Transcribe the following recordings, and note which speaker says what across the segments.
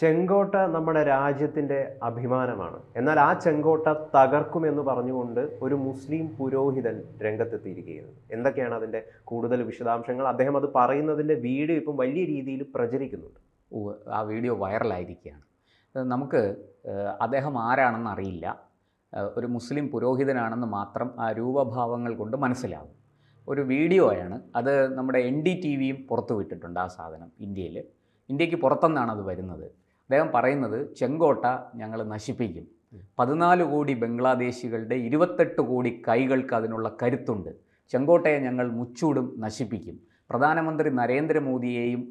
Speaker 1: ചെങ്കോട്ട നമ്മുടെ രാജ്യത്തിന്റെ അഭിമാനമാണ്. എന്നാൽ ആ ചെങ്കോട്ട തകർക്കുമെന്ന് പറഞ്ഞുകൊണ്ട് ഒരു മുസ്ലിം പുരോഹിതൻ രംഗത്തെത്തിയിരിക്കുകയാണ്. എന്തൊക്കെയാണ് അതിന്റെ കൂടുതൽ വിശദാംശങ്ങൾ? അദ്ദേഹം അത് പറയുന്നതിന്റെ വീഡിയോ ഇപ്പം വലിയ രീതിയിൽ പ്രചരിക്കുന്നുണ്ട്.
Speaker 2: ആ വീഡിയോ വൈറലായിരിക്കുകയാണ്. നമുക്ക് അദ്ദേഹം ആരാണെന്ന് അറിയില്ല. ഒരു മുസ്ലിം പുരോഹിതനാണെന്ന് മാത്രം ആ രൂപഭാവങ്ങൾ കൊണ്ട് മനസ്സിലാവും. ഒരു വീഡിയോയാണ് അത് നമ്മുടെ എൻ ഡി ടി വിയും പുറത്തുവിട്ടിട്ടുണ്ട് ആ സാധനം ഇന്ത്യയിൽ. ഇന്ത്യയ്ക്ക് പുറത്തുനിന്നാണ് അത് വരുന്നത്. അദ്ദേഹം പറയുന്നത് ചെങ്കോട്ട ഞങ്ങൾ നശിപ്പിക്കും. പതിനാല് കോടി ബംഗ്ലാദേശികളുടെ ഇരുപത്തെട്ട് കോടി കൈകൾക്ക് അതിനുള്ള കരുത്തുണ്ട്. ചെങ്കോട്ടയെ ഞങ്ങൾ മുച്ചൂടും നശിപ്പിക്കും. പ്രധാനമന്ത്രി നരേന്ദ്രമോദിയെയും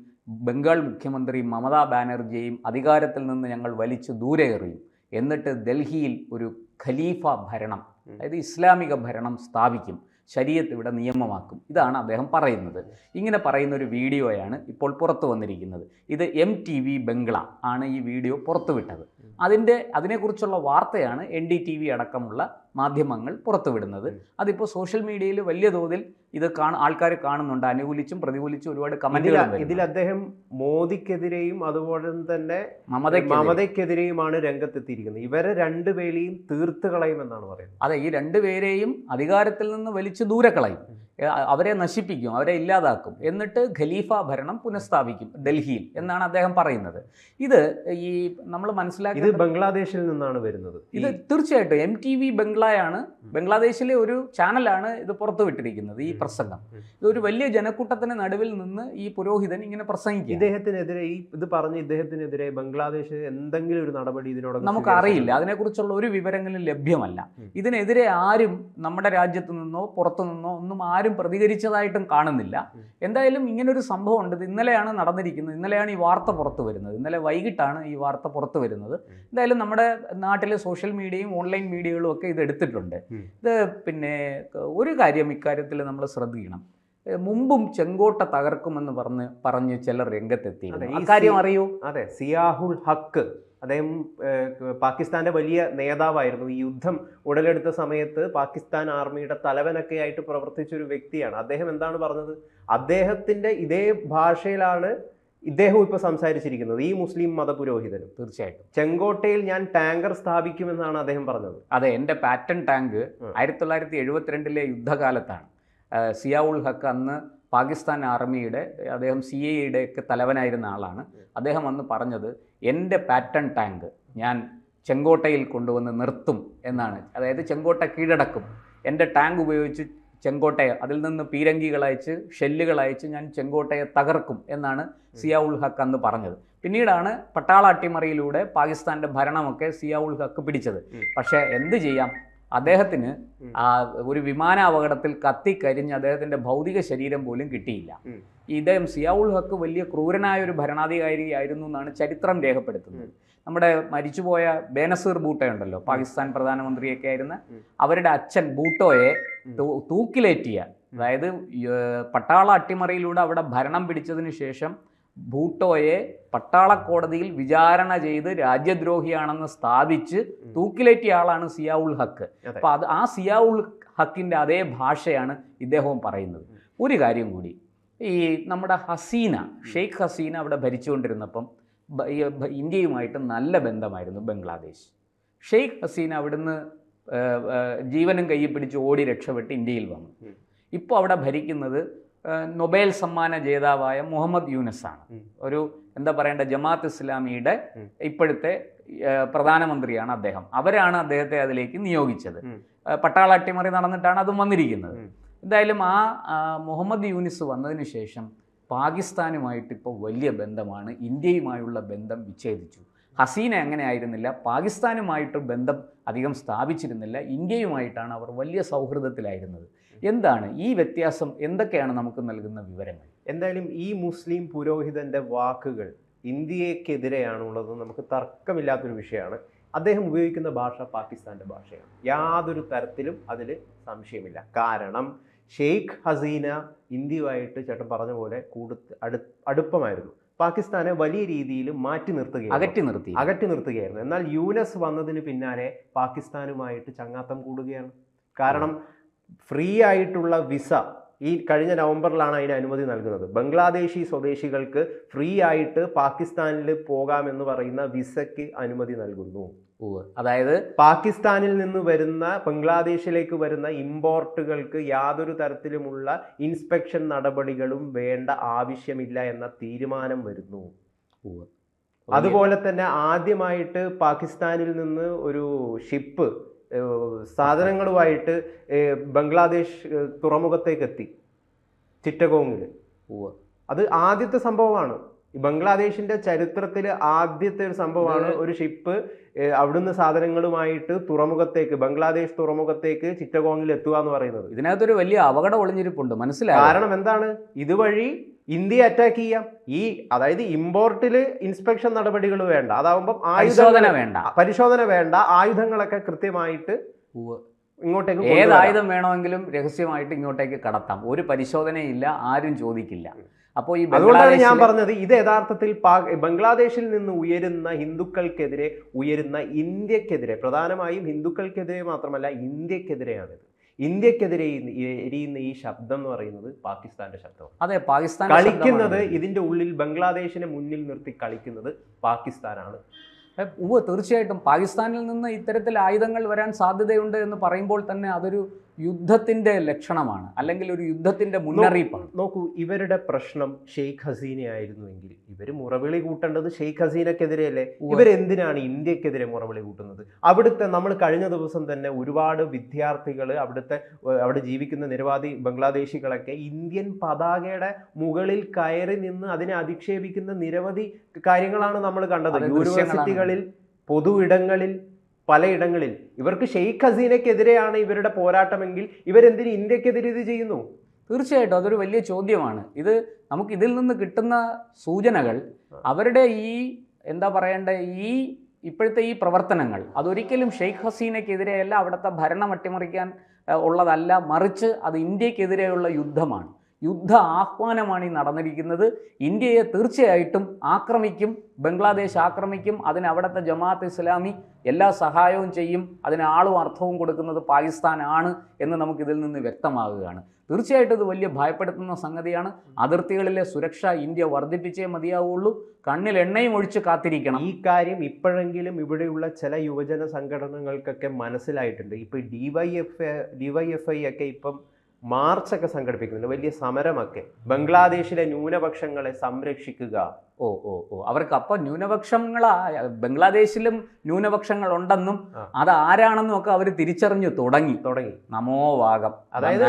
Speaker 2: ബംഗാൾ മുഖ്യമന്ത്രി മമതാ ബാനർജിയെയും അധികാരത്തിൽ നിന്ന് ഞങ്ങൾ വലിച്ചു ദൂരെ എറിയും. എന്നിട്ട് ഡൽഹിയിൽ ഒരു ഖലീഫ ഭരണം അതായത് ഇസ്ലാമിക ഭരണം സ്ഥാപിക്കും. ശരീരത്ത് ഇവിടെ നിയമമാക്കും. ഇതാണ് അദ്ദേഹം പറയുന്നത്. ഇങ്ങനെ പറയുന്ന ഒരു വീഡിയോയാണ് ഇപ്പോൾ പുറത്തു വന്നിരിക്കുന്നത്. ഇത് എം ടി വി ബംഗ്ല ആണ് ഈ വീഡിയോ പുറത്തുവിട്ടത്. അതിന്റെ അതിനെക്കുറിച്ചുള്ള വാർത്തയാണ് എൻ ഡി ടി വി അടക്കമുള്ള മാധ്യമങ്ങൾ പുറത്തുവിടുന്നത്. അതിപ്പോൾ സോഷ്യൽ മീഡിയയിൽ വലിയ തോതിൽ ഇത് കാണ ആൾക്കാർ കാണുന്നുണ്ട്. അനുകൂലിച്ചും പ്രതികൂലിച്ചും ഒരുപാട് കമന്റുകൾ
Speaker 1: ഇതിൽ അദ്ദേഹം മോദിക്കെതിരെയും അതുപോലെ തന്നെ
Speaker 2: മമതയ്ക്ക്
Speaker 1: മമതയ്ക്കെതിരെയുമാണ് രംഗത്തെത്തിയിരിക്കുന്നത്. ഇവരെ രണ്ടുപേരെയും തീർത്ത് കളയുമെന്നാണ് പറയുന്നത്.
Speaker 2: അതെ ഈ രണ്ടുപേരെയും അധികാരത്തിൽ നിന്ന് വലിച്ചു ദൂരെ കളയും. അവരെ നശിപ്പിക്കും അവരെ ഇല്ലാതാക്കും. എന്നിട്ട് ഖലീഫ ഭരണം പുനഃസ്ഥാപിക്കും ഡൽഹിയിൽ എന്നാണ് അദ്ദേഹം പറയുന്നത്. ഇത് ഈ നമ്മൾ
Speaker 1: ഇത്
Speaker 2: മനസ്സിലാക്കി
Speaker 1: ബംഗ്ലാദേശിൽ നിന്നാണ് വരുന്നത്.
Speaker 2: ഇത് തീർച്ചയായിട്ടും എം ടി വി ബംഗ്ലായാണ് ബംഗ്ലാദേശിലെ ഒരു ചാനലാണ് ഇത് പുറത്തുവിട്ടിരിക്കുന്നത് ഈ. പ്രസംഗം. ഇതൊരു വലിയ ജനക്കൂട്ടത്തിന് നടുവിൽ നിന്ന് ഈ പുരോഹിതൻ ഇങ്ങനെ പ്രസംഗിക്കും
Speaker 1: ഇദ്ദേഹത്തിനെതിരെ ഈ ഇത് പറഞ്ഞ ഇദ്ദേഹത്തിനെതിരെ ബംഗ്ലാദേശ് എന്തെങ്കിലും ഒരു നടപടി ഇതിനോട്
Speaker 2: നമുക്കറിയില്ല അതിനെക്കുറിച്ചുള്ള ഒരു വിവരങ്ങളും ലഭ്യമല്ല. ഇതിനെതിരെ ആരും നമ്മുടെ രാജ്യത്തു നിന്നോ പുറത്തു നിന്നോ ഒന്നും ആരും പ്രതികരിച്ചതായിട്ടും കാണുന്നില്ല. എന്തായാലും ഇങ്ങനൊരു സംഭവം ഉണ്ട് ഇന്നലെയാണ് നടന്നിരിക്കുന്നത്. ഇന്നലെയാണ് ഈ വാർത്ത പുറത്തു വരുന്നത്. ഇന്നലെ വൈകിട്ടാണ് ഈ വാർത്ത പുറത്തു വരുന്നത്. എന്തായാലും നമ്മുടെ നാട്ടിലെ സോഷ്യൽ മീഡിയയും ഓൺലൈൻ മീഡിയകളും ഒക്കെ ഇത് എടുത്തിട്ടുണ്ട്. ഇത് പിന്നെ ഒരു കാര്യം ഇക്കാര്യത്തിൽ നമ്മൾ ശ്രദ്ധിക്കണം. മുമ്പും ചെങ്കോട്ട തകർക്കുമെന്ന് പറഞ്ഞ് പറഞ്ഞ് ചിലർ
Speaker 1: രംഗത്തെത്തി
Speaker 2: രംഗത്തെത്തിയിരുന്നു
Speaker 1: കാര്യം
Speaker 2: അറിയൂ.
Speaker 1: അതെ സിയാഹുൽ ഹക്ക് അദ്ദേഹം പാകിസ്ഥാന്റെ വലിയ നേതാവായിരുന്നു. ഈ യുദ്ധം ഉടലെടുത്ത സമയത്ത് പാകിസ്ഥാൻ ആർമിയുടെ തലവനൊക്കെ ആയിട്ട് പ്രവർത്തിച്ച ഒരു വ്യക്തിയാണ്. അദ്ദേഹം എന്താണ് പറഞ്ഞത്? അദ്ദേഹത്തിന്റെ ഇതേ ഭാഷയിലാണ് ഇദ്ദേഹം ഇപ്പൊ സംസാരിച്ചിരിക്കുന്നത് ഈ മുസ്ലിം മതപുരോഹിതനും.
Speaker 2: തീർച്ചയായിട്ടും.
Speaker 1: ചെങ്കോട്ടയിൽ ഞാൻ ടാങ്കർ സ്ഥാപിക്കുമെന്നാണ് അദ്ദേഹം പറഞ്ഞത്.
Speaker 2: അതെ എന്റെ പാറ്റൺ ടാങ്ക്. ആയിരത്തി തൊള്ളായിരത്തി എഴുപത്തിരണ്ടിലെ യുദ്ധകാലത്താണ്. സിയാവുൾ ഹക്ക് അന്ന് പാകിസ്ഥാൻ ആർമിയുടെ അദ്ദേഹം സി എയുടെ ഒക്കെ തലവനായിരുന്ന ആളാണ്. അദ്ദേഹം അന്ന് പറഞ്ഞത് എന്റെ പാറ്റേൺ ടാങ്ക് ഞാൻ ചെങ്കോട്ടയിൽ കൊണ്ടുവന്ന് നിർത്തും എന്നാണ്. അതായത് ചെങ്കോട്ട കീഴടക്കും. എന്റെ ടാങ്ക് ഉപയോഗിച്ച് ചെങ്കോട്ടയെ അതിൽ നിന്ന് പീരങ്കികൾ അയച്ച് ഷെല്ലുകൾ അയച്ച് ഞാൻ ചെങ്കോട്ടയെ തകർക്കും എന്നാണ് സിയാവുൾ ഹക്ക് അന്ന് പറഞ്ഞത്. പിന്നീടാണ് പട്ടാള അട്ടിമറിയിലൂടെ പാകിസ്ഥാന്റെ ഭരണമൊക്കെ സിയാവുൾ ഹക്ക് പിടിച്ചത്. പക്ഷേ എന്ത് ചെയ്യാം? അദ്ദേഹത്തിന് ആ ഒരു വിമാന അപകടത്തിൽ കത്തിക്കരിഞ്ഞ് അദ്ദേഹത്തിന്റെ ഭൗതിക ശരീരം പോലും കിട്ടിയില്ല. ഇദ്ദേഹം സിയാവുൾ ഹക്ക് വലിയ ക്രൂരനായ ഒരു ഭരണാധികാരി ആയിരുന്നു എന്നാണ് ചരിത്രം രേഖപ്പെടുത്തുന്നത്. നമ്മുടെ മരിച്ചുപോയ ബേനസീർ ബൂട്ടയുണ്ടല്ലോ പാകിസ്ഥാൻ പ്രധാനമന്ത്രിയൊക്കെ ആയിരുന്ന. അവരുടെ അച്ഛൻ ബൂട്ടോയെ. തൂക്കിലേറ്റിയ. അതായത് പട്ടാള അട്ടിമറിയിലൂടെ അവിടെ ഭരണം പിടിച്ചതിന് ശേഷം ഭൂട്ടോയെ പട്ടാള കോടതിയിൽ വിചാരണ ചെയ്ത് രാജ്യദ്രോഹിയാണെന്ന് സ്ഥാപിച്ച് തൂക്കിലേറ്റിയ ആളാണ് സിയാ ഉൾ
Speaker 1: ഹക്ക്
Speaker 2: അപ്പം അത് ആ സിയാ ഉൾ ഹക്കിന്റെ അതേ ഭാഷയാണ് ഇദ്ദേഹവും പറയുന്നത്. ഒരു കാര്യം കൂടി. ഈ നമ്മുടെ ഹസീന ഷെയ്ഖ് ഹസീന അവിടെ ഭരിച്ചുകൊണ്ടിരുന്നപ്പം ഇന്ത്യയുമായിട്ട് നല്ല ബന്ധമായിരുന്നു ബംഗ്ലാദേശ്. ഷെയ്ഖ് ഹസീന അവിടുന്ന് ജീവനും കയ്യിൽ പിടിച്ച് ഓടി രക്ഷപ്പെട്ട് ഇന്ത്യയിൽ വന്നു. ഇപ്പോൾ അവിടെ ഭരിക്കുന്നത് നൊബേൽ സമ്മാന ജേതാവായ മുഹമ്മദ് യൂനസ് ആണ് ഒരു എന്താ പറയേണ്ട ജമാഅത്ത് ഇസ്ലാമിയുടെ ഇപ്പോഴത്തെ പ്രധാനമന്ത്രിയാണ് അദ്ദേഹം. അവരാണ് അദ്ദേഹത്തെ അതിലേക്ക് നിയോഗിച്ചത്. പട്ടാള അട്ടിമറി നടന്നിട്ടാണ് അതും വന്നിരിക്കുന്നത്. എന്തായാലും ആ ആ, മുഹമ്മദ് യൂനിസ് വന്നതിന് ശേഷം പാകിസ്ഥാനുമായിട്ട് ഇപ്പോൾ വലിയ ബന്ധമാണ്. ഇന്ത്യയുമായുള്ള ബന്ധം വിച്ഛേദിച്ചു. ഹസീന അങ്ങനെ ആയിരുന്നില്ല. പാകിസ്ഥാനുമായിട്ട് ബന്ധം അധികം സ്ഥാപിച്ചിരുന്നില്ല. ഇന്ത്യയുമായിട്ടാണ് അവർ വലിയ സൗഹൃദത്തിലായിരുന്നത്. എന്താണ് ഈ വ്യത്യാസം? എന്തൊക്കെയാണ് നമുക്ക് നൽകുന്ന വിവരങ്ങൾ?
Speaker 1: എന്തായാലും ഈ മുസ്ലിം പുരോഹിതന്റെ വാക്കുകൾ ഇന്ത്യക്കെതിരെയാണുള്ളത്. നമുക്ക് തർക്കമില്ലാത്തൊരു വിഷയമാണ്. അദ്ദേഹം ഉപയോഗിക്കുന്ന ഭാഷ പാകിസ്ഥാന്റെ ഭാഷയാണ്. യാതൊരു തരത്തിലും അതിൽ സംശയമില്ല. കാരണം ഷെയ്ഖ് ഹസീന ഇന്ത്യയുമായിട്ട് ചേട്ടൻ പറഞ്ഞ പോലെ കൂടു അടു അടുപ്പമായിരുന്നു. പാകിസ്ഥാനെ വലിയ രീതിയിൽ മാറ്റി നിർത്തുകയായിരുന്നു.
Speaker 2: അകറ്റി നിർത്തി
Speaker 1: അകറ്റി നിർത്തുകയായിരുന്നു. എന്നാൽ യൂനസ് വന്നതിന് പിന്നാലെ പാകിസ്ഥാനുമായിട്ട് ചങ്ങാത്തം കൂടുകയാണ്. കാരണം ഫ്രീ ആയിട്ടുള്ള വിസ ഈ കഴിഞ്ഞ നവംബറിലാണ് അതിന് അനുമതി നൽകുന്നത്. ബംഗ്ലാദേശി സ്വദേശികൾക്ക് ഫ്രീ ആയിട്ട് പാകിസ്ഥാനിൽ പോകാമെന്ന് പറയുന്ന വിസയ്ക്ക് അനുമതി നൽകുന്നു.
Speaker 2: അതായത്
Speaker 1: പാകിസ്ഥാനിൽ നിന്ന് വരുന്ന ബംഗ്ലാദേശിലേക്ക് വരുന്ന ഇമ്പോർട്ടുകൾക്ക് യാതൊരു തരത്തിലുമുള്ള ഇൻസ്പെക്ഷൻ നടപടികളും വേണ്ട ആവശ്യമില്ല എന്ന തീരുമാനം വരുന്നു. അതുപോലെ തന്നെ ആദ്യമായിട്ട് പാകിസ്ഥാനിൽ നിന്ന് ഒരു ഷിപ്പ് സാധനങ്ങളുമായിട്ട് ബംഗ്ലാദേശ് തുറമുഖത്തേക്ക് എത്തി. ചിറ്റഗോങ്ങിൽ അത് ആദ്യത്തെ സംഭവമാണ്. ബംഗ്ലാദേശിന്റെ ചരിത്രത്തിൽ ആദ്യത്തെ ഒരു സംഭവമാണ് ഒരു ഷിപ്പ് അവിടുന്ന് സാധനങ്ങളുമായിട്ട് തുറമുഖത്തേക്ക് ബംഗ്ലാദേശ് തുറമുഖത്തേക്ക് ചിറ്റഗോങ്ങിൽ എത്തുക എന്ന് പറയുന്നത്.
Speaker 2: ഇതിനകത്തൊരു വലിയ അപകടം ഒളിഞ്ഞിരിപ്പുണ്ട് മനസ്സിലായി?
Speaker 1: കാരണം എന്താണ്? ഇതുവഴി ഇന്ത്യ അറ്റാക്ക് ചെയ്യാം. ഈ അതായത് ഇമ്പോർട്ടിൽ ഇൻസ്പെക്ഷൻ നടപടികൾ വേണ്ട. അതാവുമ്പോൾ
Speaker 2: പരിശോധന വേണ്ട.
Speaker 1: പരിശോധന വേണ്ട. ആയുധങ്ങളൊക്കെ കൃത്യമായിട്ട്. ഇങ്ങോട്ടേക്ക് ഏതായുധം
Speaker 2: ആയുധം വേണമെങ്കിലും രഹസ്യമായിട്ട് ഇങ്ങോട്ടേക്ക് കടത്താം. ഒരു പരിശോധനയില്ല ആരും ചോദിക്കില്ല. അപ്പോൾ ഈ
Speaker 1: അതുകൊണ്ടാണ് ഞാൻ പറഞ്ഞത് ഇത് യഥാർത്ഥത്തിൽ ബംഗ്ലാദേശിൽ നിന്ന് ഉയരുന്ന ഹിന്ദുക്കൾക്കെതിരെ ഉയരുന്ന ഇന്ത്യക്കെതിരെ പ്രധാനമായും ഹിന്ദുക്കൾക്കെതിരെ മാത്രമല്ല ഇന്ത്യക്കെതിരെയാണിത്. ഇന്ത്യക്കെതിരെ എരിയുന്ന ഈ ശബ്ദം എന്ന് പറയുന്നത് പാകിസ്ഥാന്റെ ശബ്ദമാണ്.
Speaker 2: അതെ പാകിസ്ഥാൻ
Speaker 1: കളിക്കുന്നത് ഇതിന്റെ ഉള്ളിൽ ബംഗ്ലാദേശിനെ മുന്നിൽ നിർത്തി കളിക്കുന്നത് പാകിസ്ഥാനാണ്.
Speaker 2: ഉവ്വ് തീർച്ചയായിട്ടും. പാകിസ്ഥാനിൽ നിന്ന് ഇത്തരത്തിൽ ആയുധങ്ങൾ വരാൻ സാധ്യതയുണ്ട് എന്ന് പറയുമ്പോൾ തന്നെ അതൊരു യുദ്ധത്തിന്റെ ലക്ഷണമാണ് അല്ലെങ്കിൽ ഒരു യുദ്ധത്തിന്റെ മുന്നറിയിപ്പാണ്.
Speaker 1: നോക്കൂ ഇവരുടെ പ്രശ്നം ഷെയ്ഖ് ഹസീന ആയിരുന്നുവെങ്കിൽ ഇവർ മുറവിളി കൂട്ടേണ്ടത് ഷെയ്ഖ് ഹസീനക്കെതിരെയല്ലേ. ഇവരെന്തിനാണ് ഇന്ത്യക്കെതിരെ മുറവിളി കൂട്ടുന്നത്? അവിടുത്തെ നമ്മൾ കഴിഞ്ഞ ദിവസം തന്നെ ഒരുപാട് വിദ്യാർത്ഥികൾ അവിടുത്തെ അവിടെ ജീവിക്കുന്ന നിരവധി ബംഗ്ലാദേശികളൊക്കെ ഇന്ത്യൻ പതാകയുടെ മുകളിൽ കയറി നിന്ന് അതിനെ അധിക്ഷേപിക്കുന്ന നിരവധി കാര്യങ്ങളാണ് നമ്മൾ കണ്ടത്. യൂണിവേഴ്സിറ്റികളിൽ പൊതു ഇടങ്ങളിൽ പലയിടങ്ങളിൽ. ഇവർക്ക് ഷെയ്ഖ് ഹസീനക്കെതിരെയാണ് ഇവരുടെ പോരാട്ടമെങ്കിൽ ഇവരെന്തിന് ഇന്ത്യക്കെതിരെ ഇത് ചെയ്യുന്നു?
Speaker 2: തീർച്ചയായിട്ടും അതൊരു വലിയ ചോദ്യമാണ്. ഇത് നമുക്ക് ഇതിൽ നിന്ന് കിട്ടുന്ന സൂചനകൾ അവരുടെ ഈ എന്താ പറയേണ്ട ഈ ഇപ്പോഴത്തെ ഈ പ്രവർത്തനങ്ങൾ അതൊരിക്കലും ഷെയ്ഖ് ഹസീനയ്ക്കെതിരെയല്ല അവിടുത്തെ ഭരണം അട്ടിമറിക്കാൻ ഉള്ളതല്ല മറിച്ച് അത് ഇന്ത്യക്കെതിരെയുള്ള യുദ്ധമാണ്. യുദ്ധ ആഹ്വാനമാണ് ഈ നടന്നിരിക്കുന്നത്. ഇന്ത്യയെ തീർച്ചയായിട്ടും ആക്രമിക്കും ബംഗ്ലാദേശ് ആക്രമിക്കും അതിന് അവിടുത്തെ ജമാഅത്ത് ഇസ്ലാമി എല്ലാ സഹായവും ചെയ്യും അതിന് ആളും അർത്ഥവും കൊടുക്കുന്നത് പാകിസ്ഥാനാണ് എന്ന് നമുക്കിതിൽ നിന്ന് വ്യക്തമാകുകയാണ്. തീർച്ചയായിട്ടും ഇത് വലിയ ഭയപ്പെടുത്തുന്ന സംഗതിയാണ്. അതിർത്തികളിലെ സുരക്ഷ ഇന്ത്യ വർദ്ധിപ്പിച്ചേ മതിയാവുള്ളൂ. കണ്ണിൽ എണ്ണയും ഒഴിച്ച് കാത്തിരിക്കണം.
Speaker 1: ഈ കാര്യം ഇപ്പോഴെങ്കിലും ഇവിടെയുള്ള ചില യുവജന സംഘടനകൾക്കൊക്കെ മനസ്സിലായിട്ടുണ്ട്. ഇപ്പൊ ഡിവൈഎഫ് ഡിവൈഎഫ്ഐ ഒക്കെ ഇപ്പം മാർച്ചൊക്കെ സംഘടിപ്പിക്കുന്നുണ്ട്. വലിയ സമരമൊക്കെ. ബംഗ്ലാദേശിലെ ന്യൂനപക്ഷങ്ങളെ സംരക്ഷിക്കുക.
Speaker 2: ഓ ഓ ഓ. അവർക്ക് അപ്പോൾ ന്യൂനപക്ഷങ്ങളാ ബംഗ്ലാദേശിലും ന്യൂനപക്ഷങ്ങൾ
Speaker 1: ഉണ്ടെന്നും
Speaker 2: അത് ആരാണെന്നും ഒക്കെ അവർ തിരിച്ചറിഞ്ഞു തുടങ്ങി.
Speaker 1: തുടങ്ങി.
Speaker 2: നമോ വാഗം.
Speaker 1: അതായത്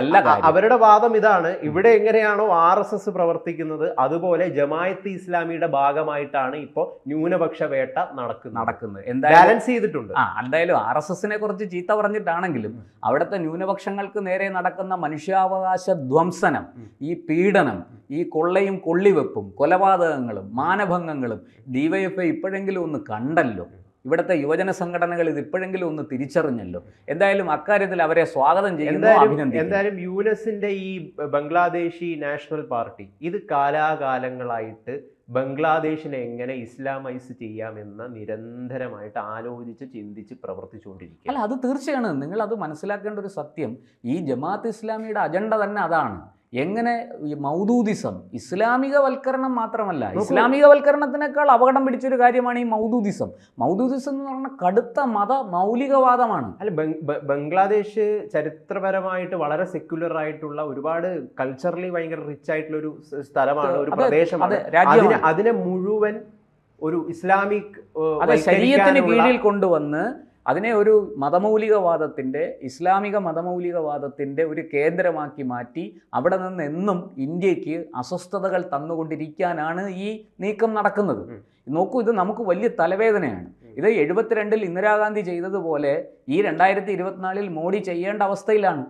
Speaker 1: അവരുടെ വാദം ഇതാണ്. ഇവിടെ എങ്ങനെയാണോ ആർ എസ് എസ് പ്രവർത്തിക്കുന്നത് അതുപോലെ ജമായത്ത് ഇസ്ലാമിയുടെ ഭാഗമായിട്ടാണ് ഇപ്പോൾ ന്യൂനപക്ഷ വേട്ട നടക്കുന്നത്.
Speaker 2: നടക്കുന്നത്. എന്തായാലും
Speaker 1: ബാലൻസ് ചെയ്തിട്ടുണ്ട്.
Speaker 2: ആ എന്തായാലും ആർ എസ് എസിനെ കുറിച്ച് ചീത്ത പറഞ്ഞിട്ടാണെങ്കിലും അവിടുത്തെ ന്യൂനപക്ഷങ്ങൾക്ക് നേരെ നടക്കുന്ന മനുഷ്യാവകാശ ധ്വംസനം ഈ പീഡനം ഈ കൊള്ളയും കൊള്ളിവെപ്പും കൊലപാതകങ്ങളും മാനഭംഗങ്ങളും. ഡിവൈഎഫ്ഐ ഇപ്പോഴെങ്കിലും ഒന്ന് കണ്ടല്ലോ. ഇവിടുത്തെ യുവജന സംഘടനകൾ ഇത് ഇപ്പോഴെങ്കിലും ഒന്ന് തിരിച്ചറിഞ്ഞല്ലോ. എന്തായാലും അക്കാര്യത്തിൽ അവരെ സ്വാഗതം ചെയ്യുന്നു
Speaker 1: എന്തായാലും യുനെസിന്റെ ഈ ബംഗ്ലാദേശി നാഷണൽ പാർട്ടി ഇത് കാലാകാലങ്ങളായിട്ട് ബംഗ്ലാദേശിനെ എങ്ങനെ ഇസ്ലാമൈസ് ചെയ്യാമെന്ന് നിരന്തരമായിട്ട് ആലോചിച്ച് ചിന്തിച്ച് പ്രവർത്തിച്ചുകൊണ്ടിരിക്കുക
Speaker 2: അല്ല അത് തീർച്ചയാണ്. നിങ്ങൾ അത് മനസ്സിലാക്കേണ്ട ഒരു സത്യം. ഈ ജമാഅത്ത് ഇസ്ലാമിയുടെ അജണ്ട തന്നെ അതാണ്. എങ്ങനെ ഈ മൗദൂദിസം ഇസ്ലാമികവൽക്കരണം മാത്രമല്ല
Speaker 1: നോക്കൂ.
Speaker 2: ഇസ്ലാമികവൽക്കരണത്തിനേക്കാൾ അപകടം പിടിച്ചൊരു കാര്യമാണ് ഈ മൗദൂദിസം. മൗദൂദിസം എന്ന് പറഞ്ഞ കടുത്ത മത മൗലികവാദമാണ്.
Speaker 1: അല്ല ബംഗ്ലാദേശ് ചരിത്രപരമായിട്ട് വളരെ സെക്യുലർ ആയിട്ടുള്ള ഒരുപാട് കൾച്ചറലി ഭയങ്കര റിച്ച് ആയിട്ടുള്ള ഒരു സ്ഥലമാണ് ഒരു പ്രദേശമാണ്.
Speaker 2: അതെ
Speaker 1: അതിനെ മുഴുവൻ ഒരു ഇസ്ലാമിക്
Speaker 2: ശരീരത്തിന് കീഴിൽ കൊണ്ടുവന്ന് അതിനെ ഒരു മതമൗലികവാദത്തിന്റെ ഇസ്ലാമിക മതമൗലികവാദത്തിന്റെ ഒരു കേന്ദ്രമാക്കി മാറ്റി അവിടെ നിന്ന് എന്നും ഇന്ത്യയ്ക്ക് അസ്വസ്ഥതകൾ തന്നുകൊണ്ടിരിക്കാനാണ് ഈ നീക്കം നടക്കുന്നത്. നോക്കൂ ഇത് നമുക്ക് വലിയ തലവേദനയാണ്. ഇത് എഴുപത്തിരണ്ടിൽ ഇന്ദിരാഗാന്ധി ചെയ്തതുപോലെ ഈ രണ്ടായിരത്തി ഇരുപത്തിനാലിൽ മോഡി ചെയ്യേണ്ട അവസ്ഥയിലാണ്.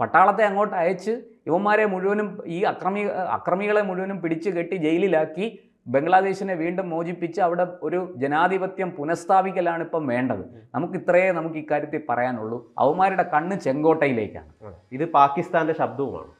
Speaker 2: പട്ടാളത്തെ അങ്ങോട്ട് അയച്ച് ഇവന്മാരെ മുഴുവനും ഈ അക്രമി അക്രമികളെ മുഴുവനും പിടിച്ചു കെട്ടി ജയിലിലാക്കി ബംഗ്ലാദേശിനെ വീണ്ടും മോചിപ്പിച്ച് അവിടെ ഒരു ജനാധിപത്യം പുനഃസ്ഥാപിക്കലാണ് ഇപ്പം വേണ്ടത്. നമുക്ക് ഇത്രയേ നമുക്ക് ഇക്കാര്യത്തിൽ പറയാനുള്ളൂ. അവന്മാരുടെ കണ്ണ് ചെങ്കോട്ടയിലേക്കാണ്.
Speaker 1: ഇത് പാകിസ്ഥാന്റെ ശബ്ദവുമാണ്.